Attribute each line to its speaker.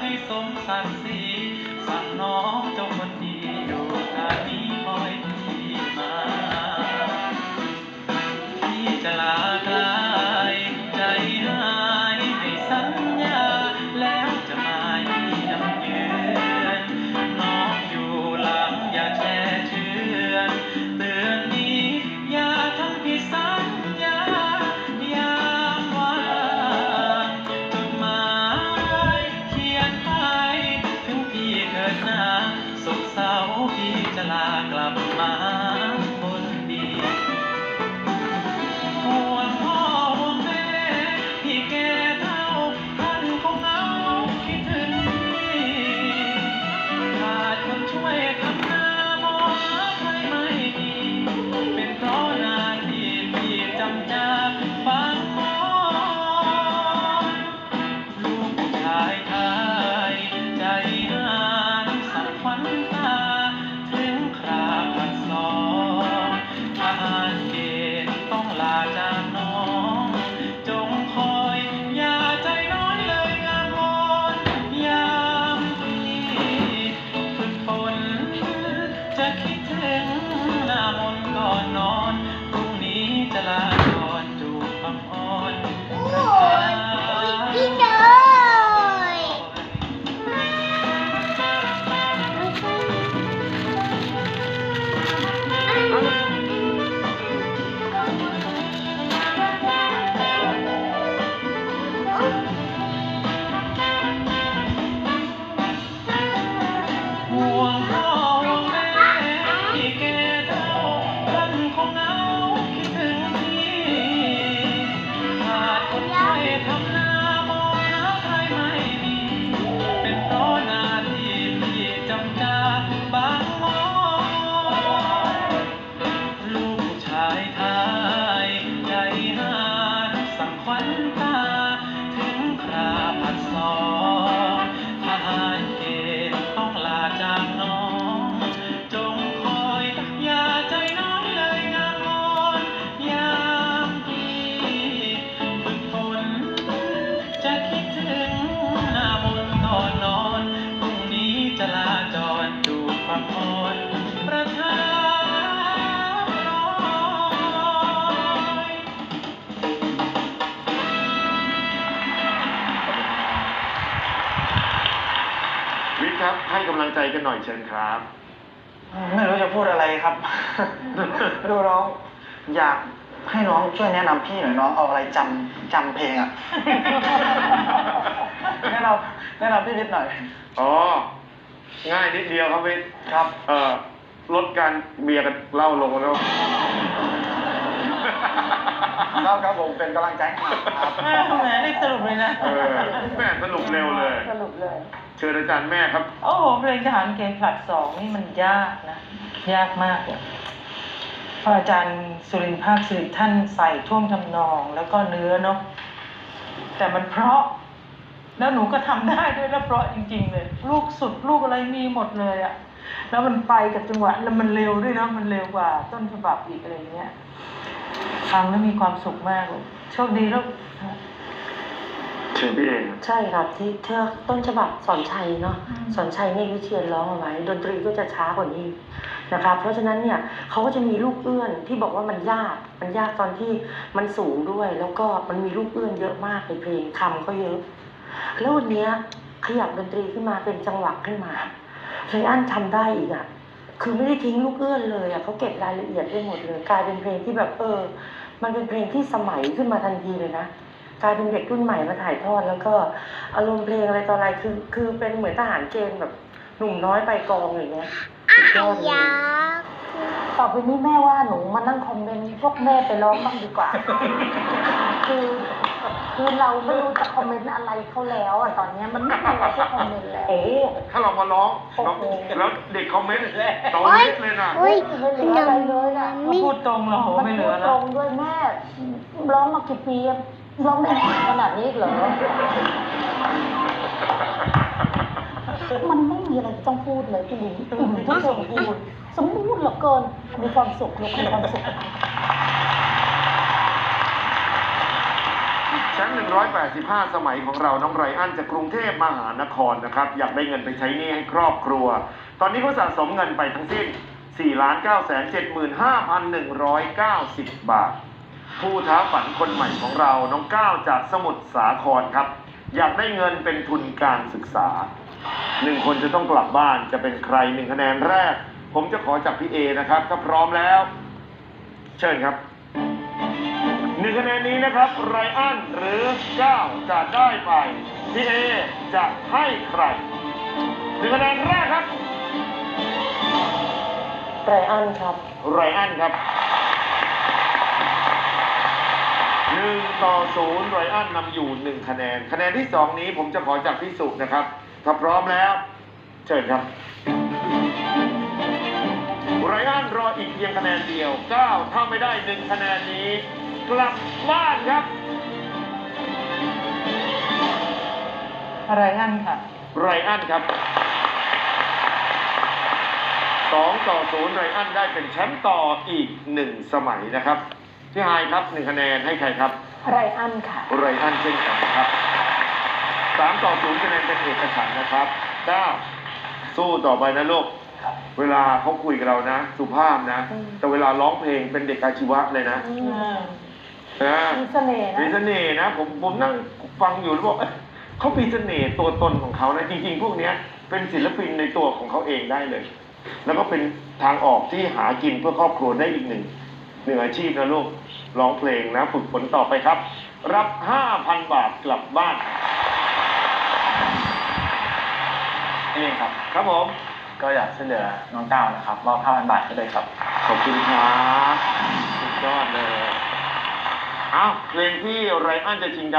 Speaker 1: ให้สมศักดิ์ศรีสั่งน้อง วิทย์
Speaker 2: ครับ ให้กำลังใจกันหน่อยเชิญครับ
Speaker 3: ไม่รู้จะพูดอะไรครับ ดูน้อง อยากให้น้องช่วยแนะนำพี่หน่อยน้องเอาอะไรจำจำเพลงอะแนะนำแนะนำพี่วิทย์หน่อย
Speaker 2: อ๋อ ง่ายนิดเดียวครับวิทย์
Speaker 3: ครับ
Speaker 2: เอ่อลดการเบียร์กันเหล้าลงแล้ว
Speaker 3: ครับครับผมเป็นกำลังใจให้ครับ
Speaker 4: แหมรีบสรุปเลยนะ
Speaker 2: เออแม่สรุปเร็วเลย
Speaker 4: สรุปเลย
Speaker 2: เชิญอาจารย์แม่ครับ
Speaker 4: โอ้โหเพลงทหารเกณฑ์ผลัดสองนี่มันยากนะ ยากมากเลยเพราะอาจารย์สุรินทร์ภาคสิริท่านใส่ท่วงทำนองแล้วก็เนื้อเนาะแต่มันเพราะ แล้วหนูก็ทำได้ด้วยแล้วเพราะจริง ๆ เลย ลูกสุดลูกอะไรมีหมดเลยอะแล้วมันไปกับจังหวะแล้วมันเร็วด้วยนะมันเร็วกว่าต้นฉบับอีกอะไรเงี้ยฟังแล้วมีความสุขมากเลยโชคดีแล้ว
Speaker 2: เชิญพี่เอง
Speaker 5: ใช่ครับที่เทือกต้นฉบับสอนชัยเนาะ
Speaker 4: อืม
Speaker 5: สอนชัยเนี่ยวิเชียนร้องเอาไว้ ดนตรีก็จะช้ากว่านี้นะครับ เพราะฉะนั้นเนี่ยเขาก็จะมีลูกเอื้อนที่บอกว่ามันยาก มันยากตอนที่มันสูงด้วย แล้วก็มันมีลูกเอื้อนเยอะมากในเพลงคำก็เยอะ แล้ววันเนี้ยขยับดนตรีขึ้นมาเป็นจังหวะขึ้นมาไรอันทำได้อีกอะคือไม่ได้ทิ้งลูกเอื้อนเลยอะเขาเก็บรายละเอียดได้หมดเลยกลายเป็นเพลงที่แบบเออ มันเป็นเพลงที่สมัยขึ้นมาทันทีเลยนะกลายเป็นเด็กรุ่นใหม่มาถ่ายทอด แล้วก็อารมณ์เพลงอะไรต่ออะไรคือ คือเป็นเหมือนทหารเกณฑ์แบบหนุ่มน้อยไปกองอย่างเงี้ยสุดยอดเลย
Speaker 6: อยาก
Speaker 5: ต่อไปนี้แม่ว่าหนูมานั่งคอมเมนต์พวกแม่ไปร้องบ้างดีกว่า คือ คือเราไม่รู้จะคอมเมนต์อะไรเขาแล้วอะตอนเนี้ยมันไม่มีอะไรที่คอมเมนต์แล้ว
Speaker 2: โอ้ถ้าเรามาร้องน้อง
Speaker 5: โอ้โห
Speaker 2: แล้วเด็กคอมเมนต์เราเล็กเลยนะ
Speaker 6: เฮ้ย
Speaker 5: ไม่เหลืออะไรเลยนะ
Speaker 4: เขาพูดตรงเรา
Speaker 5: มัน
Speaker 4: ไม่เหลื
Speaker 5: พู
Speaker 4: อ
Speaker 5: ดต
Speaker 4: แล้
Speaker 5: ร
Speaker 4: ว
Speaker 5: งด้วยแม่ร้องมากี่ปีอะร้องได้ขนาดนี้อีกเหรอ มันไม่มีอะไรต้องพูดเลยพี่ลิงทุกคนพูดสมบูรณ์เหลือเกินมีความสุขลูกมีความสุข
Speaker 2: แชมป์185 สมัยของเราน้องไรอันจากกรุงเทพมหานครนะครับ อยากได้เงินไปใช้หนี้ให้ครอบครัว ตอนนี้เขาสะสมเงินไปทั้งสิ้น 4 9 7 5 1 9 0 บาท ผู้ท้าฝันคนใหม่ของเราน้องก้าวจากสมุทรสาครครับ อยากได้เงินเป็นทุนการศึกษาหนึ่งคนจะต้องกลับบ้านจะเป็นใครหนึ่งคะแนนแรก ผมจะขอจากพี่เอนะครับ ถ้าพร้อมแล้ว เชิญครับ นึ่งคะแนนนี้นะครับไรอันหรือเก้าจะได้ไปพี่เอจะให้ใครหนึ่งคะแนนแรกครับ
Speaker 5: ไรอันครับ
Speaker 2: ไรอันครับหนึ่งต่อศูนย์ไรอันนำอยู่หนึ่งคะแนน คะแนนที่สองนี้ผมจะขอจากพิสุนะครับ ถ้าพร้อมแล้ว เชิญครับไรอันรออีกเพียงคะแนนเดียวเก้าถ้าไม่ได้หนึ่งคะแนนนี้ กลับบ้านครับ
Speaker 4: อะไรอันค่ะ
Speaker 2: ไรอันครับสองต่อศูนย์ไรอันได้เป็นแชมป์ต่ออีกหนึ่งสมัยนะครับ พี่ไฮายครับหนึ่งคะแนนให้ใครครับ
Speaker 5: ไรอันค่ะ
Speaker 2: ไรอันเช่นกันนะครับสามต่อศูนย์คะแนนเป็นเอกฉันท์นะครับเก้าสู้ต่อไปนะลูก เวลาเขาคุยกับเรานะ สุภาพนะ
Speaker 5: อืม
Speaker 2: แต่เวลาร้องเพลงเป็นเด็กอาชีวะเลยนะ
Speaker 5: อืม
Speaker 2: นะ
Speaker 5: มีเสน่ห์
Speaker 2: มี
Speaker 5: นะ
Speaker 2: เสน่ห์นะผมผมนั่งฟังอยู่แล้วบอกเอ๊ะเขามีเสน่ห์ตัวตนของเขานะจริง ๆ พวกเนี้ยเป็นศิลปินในตัวของเขาเองได้เลย แล้วก็เป็นทางออกที่หากินเพื่อครอบครัวได้อีกหนึ่งหนึ่งอาชีพนะลูกร้องเพลงนะ ฝึกฝนต่อไปครับ รับ 5,000 บาทกลับบ้าน
Speaker 3: นี่เองครับ
Speaker 2: ครับผม
Speaker 3: ก็อยากช่วยเหลือน้องก้าวนะครับมอบ5,000 บาทให้เลยครับ
Speaker 2: ขอบคุณครับสุดยอดเลย เอ้าเพลงที่ไรอันจะชิงดาว